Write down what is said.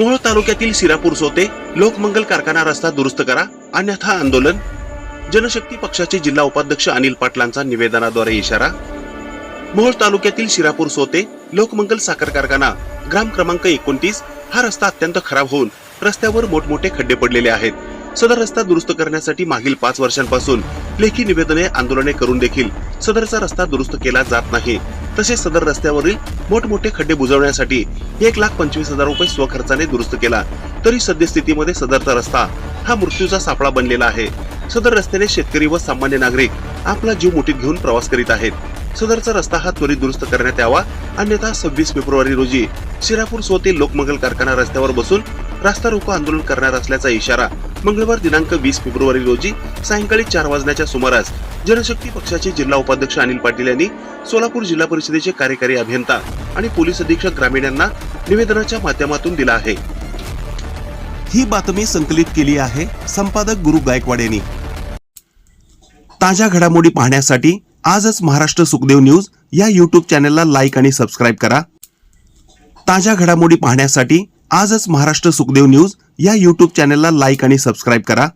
मोहोळ तालुक्यातील सिरापूर सोते लोकमंगल कारखाना रस्ता दुरुस्त करा अन्यथा आंदोलन. जनशक्ती पक्षाचे जिल्हा उपाध्यक्ष अनिल पाटलांचा निवेदनाद्वारे इशारा. मोहोळ तालुक्यातील शिरापूर सोते लोकमंगल साखर कारखाना ग्राम क्रमांक एकोणतीस हा रस्ता अत्यंत खराब होऊन रस्त्यावर मोठमोठे खड्डे पडलेले आहेत. सदर रस्ता दुरुस्त करण्यासाठी मागील पाच वर्षांपासून लेखी निवेदने आंदोलने करून देखील सदरचा रस्ता दुरुस्त केला जात नाही. तसेच सदर रस्त्यावरील मोठमोठे खड्डे बुजवण्यासाठी एक लाख पंचवीस हजार रुपये स्वखर्चाने दुरुस्त केला. तरी सद्यस्थितीमध्ये सदरचा रस्ता हा मृत्यूचा सापळा बनलेला आहे. सदर रस्त्याने शेतकरी व सामान्य नागरिक आपला जीव मुठीत घेऊन प्रवास करीत आहेत. सदरचा रस्ता हा त्वरित दुरुस्त करण्यात यावा. अन्यथा सव्वीस फेब्रुवारी रोजी शिरापूर स्वतील लोकमंगल कारखाना रस्त्यावर बसून रास्ता रोको आंदोलन करणार असल्याचा इशारा मंगळवार दिनांक वीस फेब्रुवारी रोजी सायंकाळी चार वाजण्याच्या सुमारास जनशक्ती पक्षाचे जिल्हा उपाध्यक्ष अनिल पाटील यांनी सोलापूर जिल्हा परिषदेचे कार्यकारी अभियंता आणि पोलीस अधीक्षक ग्रामीण यांना निवेदनाच्या माध्यमातून दिला आहे. ही बातमी संकलित केली आहे संपादक गुरु गायकवाड यांनी. ताज्या घडामोडी पाहण्यासाठी आजच महाराष्ट्र सुखदेव न्यूज या यूट्यूब चॅनलला लाईक आणि सबस्क्राईब करा. ताज्या घडामोडी पाहण्यासाठी आजच महाराष्ट्र सुखदेव न्यूज या यूट्यूब चॅनलला लाईक आणि सबस्क्राईब करा.